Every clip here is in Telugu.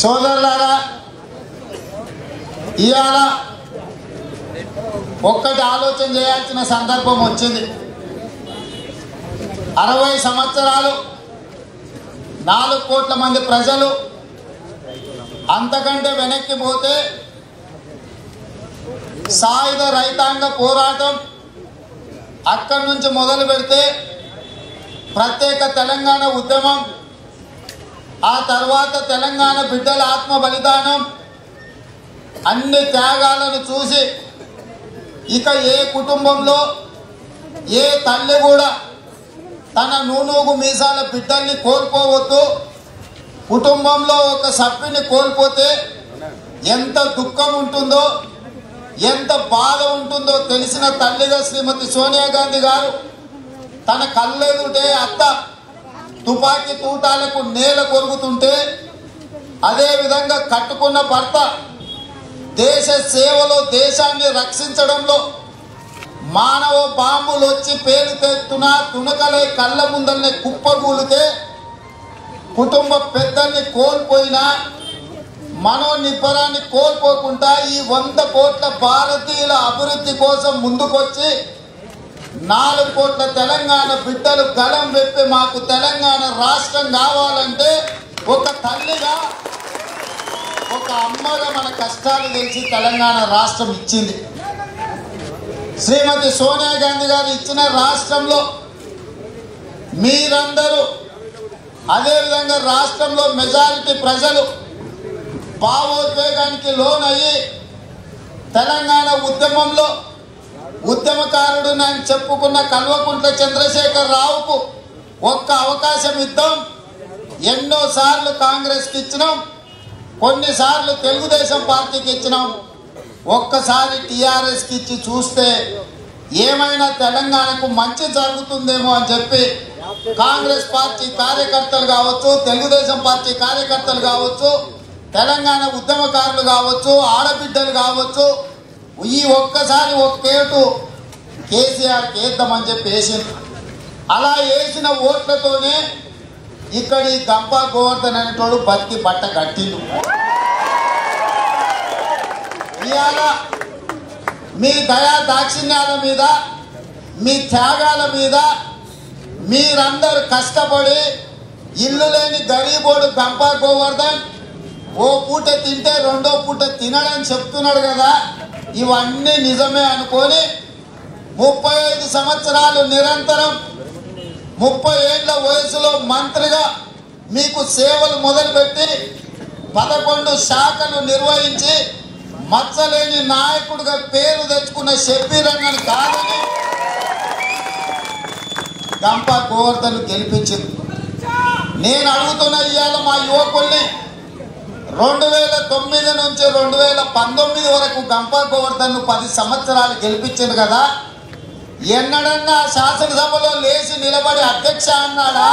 సోదరులారా ఇవాళ ఒక్కటి ఆలోచన చేయాల్సిన సందర్భం వచ్చింది. అరవై సంవత్సరాలు నాలుగు కోట్ల మంది ప్రజలు అంతకంటే వెనక్కి పోతే సాయుధ రైతాంగ పోరాటం అక్కడి నుంచి మొదలు పెడితే ప్రత్యేక తెలంగాణ ఉద్యమం ఆ తర్వాత తెలంగాణ బిడ్డల ఆత్మ బలిదానం అన్ని త్యాగాలను చూసి ఇక ఏ కుటుంబంలో ఏ తల్లి కూడా తన నూనూగు మీసాల బిడ్డల్ని కోల్పోవద్దు. కుటుంబంలో ఒక సభ్యుని కోల్పోతే ఎంత దుఃఖం ఉంటుందో ఎంత బాధ ఉంటుందో తెలిసిన తల్లిగా శ్రీమతి సోనియా గాంధీ గారు తన కళ్ళెదుటే అత్త తుపాకీ తూటాలకు నేల కొరుగుతుంటే అదే విధంగా కట్టుకున్న భర్త దేశ సేవలో దేశాన్ని రక్షించడంలో మానవ బాంబులు వచ్చి పేలుతెత్తున తునకలే కళ్ళ ముందల్ని కుప్పగూలితే కుటుంబ పెద్దల్ని కోల్పోయినా మనోనిబ్బరాన్ని కోల్పోకుండా ఈ వంద కోట్ల భారతీయుల అభివృద్ధి కోసం ముందుకొచ్చి నాలుగు కోట్ల తెలంగాణ బిడ్డలు గలం వెప్పి మాకు తెలంగాణ రాష్ట్రం కావాలంటే ఒక తల్లిగా ఒక అమ్మగా మన కష్టాలు తెలిసి తెలంగాణ రాష్ట్రం ఇచ్చింది. శ్రీమతి సోనియా గాంధీ గారు ఇచ్చిన రాష్ట్రంలో మీరందరూ అదేవిధంగా రాష్ట్రంలో మెజారిటీ ప్రజలు భావోద్వేగానికి లోనయ్యి తెలంగాణ ఉద్యమంలో ఉద్యమకారుడు నేను చెప్పుకున్న కల్వకుంట్ల చంద్రశేఖర్ రావుకు ఒక్క అవకాశం ఇద్దాం. ఎన్నోసార్లు కాంగ్రెస్కి ఇచ్చినాం. కొన్నిసార్లు తెలుగుదేశం పార్టీకి ఇచ్చినాం. ఒక్కసారి టీఆర్ఎస్కి ఇచ్చి చూస్తే ఏమైనా తెలంగాణకు మంచి జరుగుతుందేమో అని చెప్పి కాంగ్రెస్ పార్టీ కార్యకర్తలు కావచ్చు తెలుగుదేశం పార్టీ కార్యకర్తలు కావచ్చు తెలంగాణ ఉద్యమకారులు కావచ్చు ఆడబిడ్డలు కావచ్చు ఈ ఒక్కసారి ఒక్కేటు కేసీఆర్ కేద్దామని చెప్పి వేసింది అలా వేసిన ఓట్లతోనే ఈ కంపర్ గోవర్ధన్ అనేటోడు బతికి బట్ట కట్టిండు. ఇవాళ మీ దయా దాక్షిణ్యాల మీద మీ త్యాగాల మీద మీరందరూ కష్టపడి ఇల్లు లేని గరీబోడు గంపా గోవర్ధన్ ఓ పూట తింటే రెండో పూట తినడని చెప్తున్నాడు కదా. ఇవన్నీ నిజమే అనుకొని ముప్పై ఐదు సంవత్సరాలు నిరంతరం ముప్పై ఏళ్ళ వయసులో మంత్రిగా మీకు సేవలు మొదలుపెట్టి పదకొండు శాఖలు నిర్వహించి మచ్చలేని నాయకుడిగా పేరు తెచ్చుకున్న షబ్బీరంగని కాదని గంప గోవర్ధన్ గెలిపించింది. నేను అడుగుతున్న ఇవాళ మా యువకుల్ని రెండు వేల తొమ్మిది నుంచి రెండు వేల పంతొమ్మిది వరకు గంపా గోవర్ధన్ను పది సంవత్సరాలు గెలిపించింది కదా. ఎన్నడన్నా శాసనసభలో లేచి నిలబడి అధ్యక్ష అన్నాడా?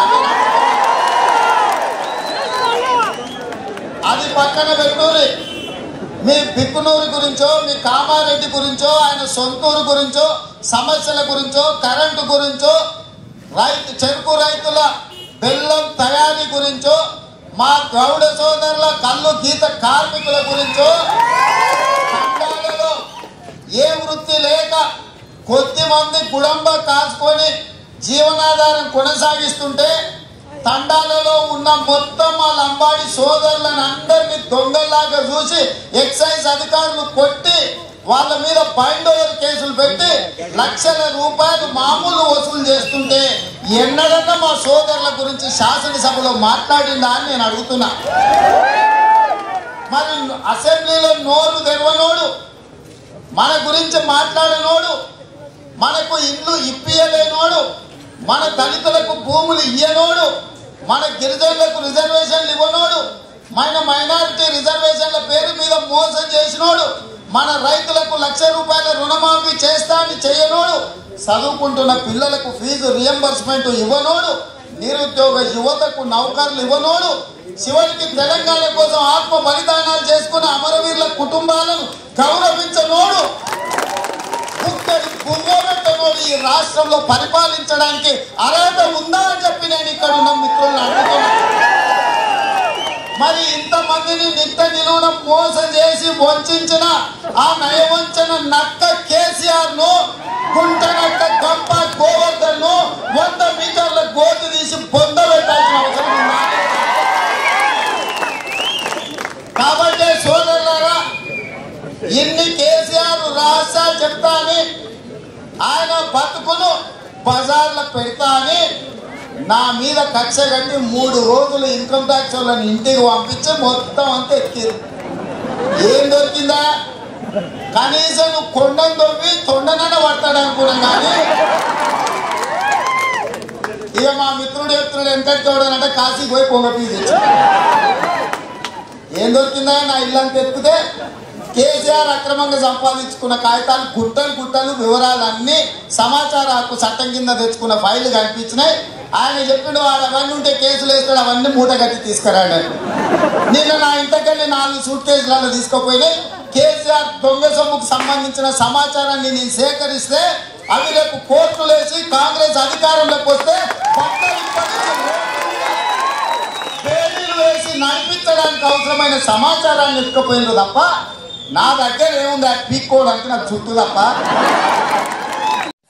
అది పక్కన పెట్టుకుని మీ బిక్కునూరు గురించో మీ కామారెడ్డి గురించో ఆయన సొంతూరు గురించో సమస్యల గురించో కరెంటు గురించో రైతు చెరుకు రైతుల బెల్లం తయారీ గురించో మా ద్రౌడ సోదరుల కళ్ళు గీత కార్మికుల గురించో? తండాలలో ఏ వృత్తి లేక కొద్ది మంది కుటుంబ కాసుకొని జీవనాధారం కొనసాగిస్తుంటే తండాలలో ఉన్న మొత్తం మా లంబాడి సోదరులను అందరినీ దొంగల్లాగా చూసి ఎక్సైజ్ అధికారులు కొట్టి వాళ్ళ మీద బైండోయర్ కేసులు పెట్టి లక్షల రూపాయలు మామూలు వసూలు చేస్తుంటే ఎన్నడన్నా మా సోదరుల గురించి శాసనసభలో మాట్లాడిందా అని నేను అడుగుతున్నా. మరి అసెంబ్లీలో నోరు తెరవనోడు మన గురించి మాట్లాడనోడు మనకు ఇల్లు ఇప్పియలేనోడు మన దళితులకు భూములు ఇయ్యనోడు మన గిరిజనులకు రిజర్వేషన్లు ఇవ్వనోడు మన మైనారిటీ రిజర్వేషన్ల పేరు మీద మోసం చేసినోడు మన రైతులకు లక్ష రూపాయల రుణమాఫీ చేస్తా అని చేయనోడు. చదువుకుంటున్న పిల్లలకు ఫీజు రియంబర్స్మెంట్ ఇవ్వనోడు. నిరుద్యోగ యువతకు నౌకర్లు ఇవ్వనోడు. చివరికి తెలంగాణ కోసం ఆత్మ బలిదానాలు చేసుకున్న అమరవీరుల కుటుంబాలను గౌరవించనోడు. ముక్కడి ఈ రాష్ట్రంలో పరిపాలించడానికి అర్హత ఉందా అని చెప్పి నేను ఇక్కడ ఉన్న మిత్రులను అడుగుతున్నాను మరి ఇంతమందిని నిత్య నిలువున మోసం చేసి వంచిన ఆ నయవంచన నక్క కేసీఆర్ను గుంట నక్క గంప గోవర్ధన్ను వంద మీటర్ల గోతు తీసి పొందబెట్టాల్సిన అవసరం ఉందా? కాబట్టి సోదరులారా ఇన్ని కేసీఆర్ రహస్యాలు చెప్తా అని ఆయన బతుకును బజార్లో పెడతా అని నా మీద కక్ష కట్టి మూడు రోజులు ఇన్కమ్ ట్యాక్స్ వాళ్ళని ఇంటికి పంపించి మొత్తం అంతా ఎక్కిరు. ఏం దొరికిందా? కనీసం నువ్వు కొండను దొరికి తొండనన్న పడతాడు అనుకున్నాం కానీ. ఇక మా మిత్రుడు చెప్తున్నాడు వెంకట్ చూడని అంటే కాశీకి పోయి పొగ పీసి ఏం దొరికిందా? నా ఇల్లంత ఎత్తితే కేసీఆర్ అక్రమంగా సంపాదించుకున్న కాగితాలు గుట్టలు గుట్టలు వివరాలు సమాచార హక్కు చట్టం కింద తెచ్చుకున్న ఫైళ్ళు కనిపించినాయి. ఆయన చెప్పిండు వాడు అవన్నీ ఉంటే కేసులు వేస్తాడు అవన్నీ మూట కట్టి తీసుకురాడు నిన్న నా ఇంతకంటే నాలుగు సూట్ కేసులలో తీసుకుపోయినాయి. కేసీఆర్ దొంగ సొమ్ముకు సంబంధించిన సమాచారాన్ని నేను సేకరిస్తే అవి రేపు కోర్టులు వేసి కాంగ్రెస్ అధికారంలోకి వస్తే కొత్త వేసి నడిపించడానికి అవసరమైన సమాచారాన్ని ఎత్తుకుపోయినారు తప్ప నా దగ్గర ఏముంది? ఆ పీక్కోవడానికి నాకు చుట్టూ తప్ప.